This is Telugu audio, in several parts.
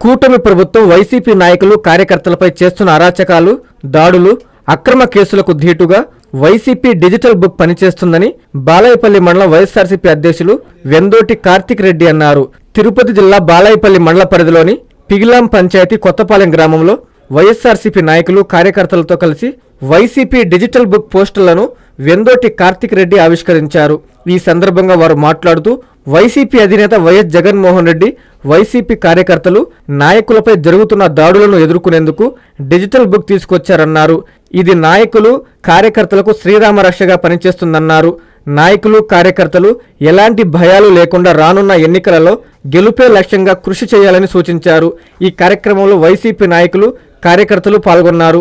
కూటమి ప్రభుత్వం వైసీపీ నాయకులు కార్యకర్తలపై చేస్తున్న అరాచకాలు దాడులు అక్రమ కేసులకు ధీటుగా వైసీపీ డిజిటల్ బుక్ పనిచేస్తుందని బాలాయపల్లి మండలం వైఎస్ఆర్సీపీ అధ్యక్షులు వెందోటి కార్తిక్ రెడ్డి అన్నారు. తిరుపతి జిల్లా బాలాయపల్లి మండల పరిధిలోని పిగిలాం పంచాయతీ కొత్తపాలెం గ్రామంలో వైఎస్ఆర్సీపీ నాయకులు కార్యకర్తలతో కలిసి వైసీపీ డిజిటల్ బుక్ పోస్టులను వెందోటి కార్తిక్ రెడ్డి ఆవిష్కరించారు. ఈ సందర్భంగా వారు మాట్లాడుతూ వైసీపీ అధినేత వైఎస్ జగన్మోహన్ రెడ్డి వైసీపీ కార్యకర్తలు నాయకులపై జరుగుతున్న దాడులను ఎదుర్కొనేందుకు డిజిటల్ బుక్ తీసుకొచ్చారన్నారు. ఇది నాయకులు కార్యకర్తలకు శ్రీరామ రక్షగా పనిచేస్తుందన్నారు. నాయకులు కార్యకర్తలు ఎలాంటి భయాలు లేకుండా రానున్న ఎన్నికలలో గెలుపే లక్ష్యంగా కృషి చేయాలని సూచించారు. ఈ కార్యక్రమంలో వైసీపీ నాయకులు కార్యకర్తలు పాల్గొన్నారు.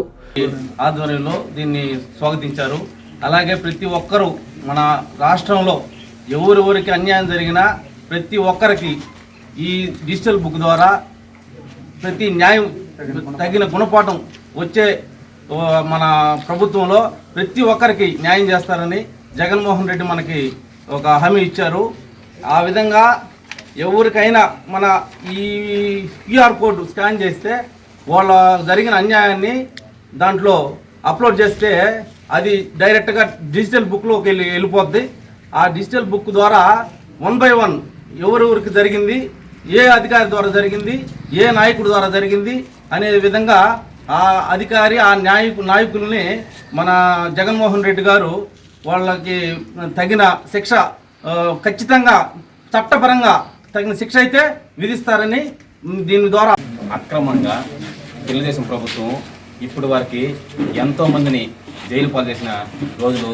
ఆధ్వర్యంలో దీన్ని స్వాగతించారు. అలాగే ప్రతి ఒక్కరూ మన రాష్ట్రంలో ఎవరెవరికి అన్యాయం జరిగినా ప్రతి ఒక్కరికి ఈ డిజిటల్ బుక్ ద్వారా ప్రతి న్యాయం తగిన గుణపాఠం వచ్చే మన ప్రభుత్వంలో ప్రతి ఒక్కరికి న్యాయం చేస్తారని జగన్మోహన్ రెడ్డి మనకి ఒక హామీ ఇచ్చారు. ఆ విధంగా ఎవరికైనా మన ఈ క్యూఆర్ కోడ్ స్కాన్ చేస్తే వాళ్ళ జరిగిన అన్యాయాన్ని దాంట్లో అప్లోడ్ చేస్తే అది డైరెక్ట్గా డిజిటల్ బుక్లోకి వెళ్ళి వెళ్ళిపోద్ది. ఆ డిజిటల్ బుక్ ద్వారా వన్ బై వన్ ఎవరెవరికి జరిగింది ఏ అధికారి ద్వారా జరిగింది ఏ నాయకుడి ద్వారా జరిగింది అనే విధంగా ఆ అధికారి ఆ నాయకు నాయకుల్ని మన జగన్మోహన్ రెడ్డి గారు వాళ్ళకి తగిన శిక్ష ఖచ్చితంగా చట్టపరంగా తగిన శిక్ష అయితే విధిస్తారని దీని ద్వారా అక్రమంగా తెలుగుదేశం ప్రభుత్వం ఇప్పుడు వారికి ఎంతో మందిని జైలు పాల్చేసిన రోజులు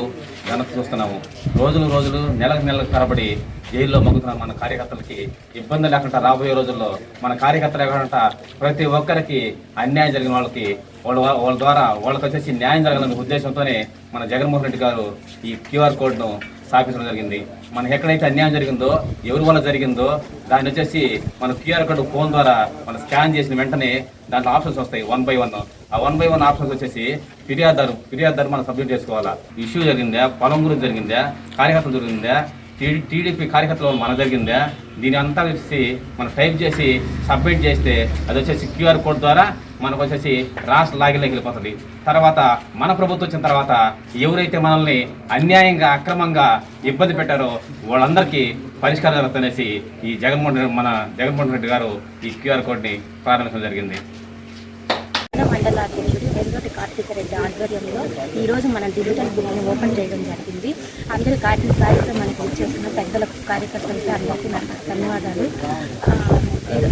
వెనక్కి చూస్తున్నాము. రోజులు రోజులు నెలకు నెలలకు తరబడి జైల్లో మగ్గుతున్న మన కార్యకర్తలకి ఇబ్బంది లేకుండా రాబోయే రోజుల్లో మన కార్యకర్తలు లేకుండా ప్రతి ఒక్కరికి అన్యాయం జరిగిన వాళ్ళకి వాళ్ళ వాళ్ళ ద్వారా వాళ్ళకి వచ్చేసి న్యాయం జరగాలనే ఉద్దేశంతోనే మన జగన్మోహన్ రెడ్డి గారు ఈ క్యూఆర్ కోడ్ను స్థాపించడం జరిగింది. మనకి ఎక్కడైతే అన్యాయం జరిగిందో ఎవరి వల్ల జరిగిందో దాన్ని వచ్చేసి మన క్యూఆర్ కోడ్ ఫోన్ ద్వారా మనం స్కాన్ చేసిన వెంటనే దాంట్లో ఆప్షన్స్ వస్తాయి వన్ బై వన్. ఆ వన్ బై వన్ ఆప్షన్స్ వచ్చేసి ఫిర్యాదారు ఫిర్యాదారు మనం సబ్మిట్ చేసుకోవాలా? ఇష్యూ జరిగిందా? పొలం గురించి జరిగిందా? కార్యకర్తలు జరిగిందా? టీడీపీ కార్యకర్తలు మన జరిగిందా? దీని అంతా వచ్చేసి మనం టైప్ చేసి సబ్మిట్ చేస్తే అది వచ్చేసి క్యూఆర్ కోడ్ ద్వారా మనకు వచ్చేసి రాష్ట్ర లాగిలోకి వెళ్ళిపోతుంది. తర్వాత మన ప్రభుత్వం వచ్చిన తర్వాత ఎవరైతే మనల్ని అన్యాయంగా అక్రమంగా ఇబ్బంది పెట్టారో వాళ్ళందరికీ పరిష్కారం జరుగుతుందనేసి ఈ జగన్మోహన్ రెడ్డి మన జగన్మోహన్ రెడ్డి గారు ఈ క్యూఆర్ కోడ్ని ప్రారంభించడం జరిగింది. నగర మండల అధ్యక్షుడు వెంకటి కార్తీక రెడ్డి ఆధ్వర్యంలో ఈరోజు మన డిజిటల్ బుక్ని ఓపెన్ చేయడం జరిగింది. అందరి కార్యక్రమానికి వచ్చేసిన పెద్దలకు కార్యకర్తలకి అందరికీ ధన్యవాదాలు.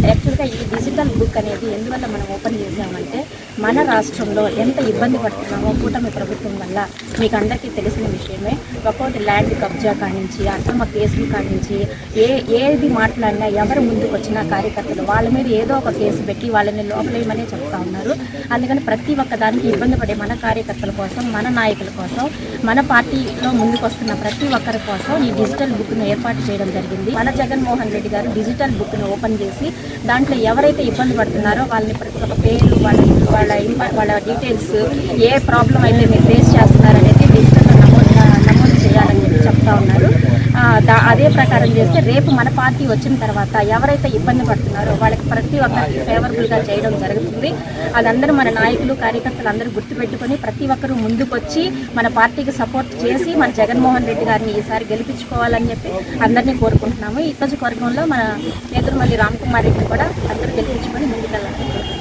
యాక్చువల్గా ఈ డిజిటల్ బుక్ అనేది ఎందువల్ల మనం ఓపెన్ చేసామంటే మన రాష్ట్రంలో ఎంత ఇబ్బంది పడుతున్నామో కూటమి ప్రభుత్వం వల్ల మీకు అందరికీ తెలిసిన విషయమే. ఒక్కోటి ల్యాండ్ కబ్జా కానించి అక్రమ కేసులు కానించి ఏ ఏది మాట్లాడినా ఎవరు ముందుకు వచ్చినా కార్యకర్తలు వాళ్ళ మీద ఏదో ఒక కేసు పెట్టి వాళ్ళని లోపలేయమనే చెప్తా ఉన్నారు. అందుకని ప్రతి ఒక్క దానికి ఇబ్బంది పడే మన కార్యకర్తల కోసం మన నాయకుల కోసం మన పార్టీలో ముందుకు వస్తున్న ప్రతి ఒక్కరి కోసం ఈ డిజిటల్ బుక్ను ఏర్పాటు చేయడం జరిగింది. మన జగన్మోహన్ రెడ్డి గారు డిజిటల్ బుక్ను ఓపెన్ చేసి దాంట్లో ఎవరైతే ఇబ్బంది పడుతున్నారో వాళ్ళని ప్రతి ఒక్క పేరు వాళ్ళ వాళ్ళ వాళ్ళ డీటెయిల్స్ ఏ ప్రాబ్లం అయితే మీరు ఫేస్ చేస్తున్నారనేది డిజిటల్ నమోదు నమోదు చేయాలని చెప్పి చెప్తా ఉన్నారు. అదే ప్రకారం చేస్తే రేపు మన పార్టీ వచ్చిన తర్వాత ఎవరైతే ఇబ్బంది పడుతున్నారో వాళ్ళకి ప్రతి ఒక్కరికి ఫేవరబుల్గా చేయడం జరుగుతుంది. అదందరూ మన నాయకులు కార్యకర్తలు అందరూ గుర్తుపెట్టుకొని ప్రతి ఒక్కరూ ముందుకొచ్చి మన పార్టీకి సపోర్ట్ చేసి మన జగన్మోహన్ రెడ్డి గారిని ఈసారి గెలిపించుకోవాలని చెప్పి అందరినీ కోరుకుంటున్నాము. ఈ నియోజకవర్గంలో మన నేతృమల్లి రామ్ కుమార్ రెడ్డి కూడా అందరూ గెలిపించుకొని ముందుకెళ్ళాలి.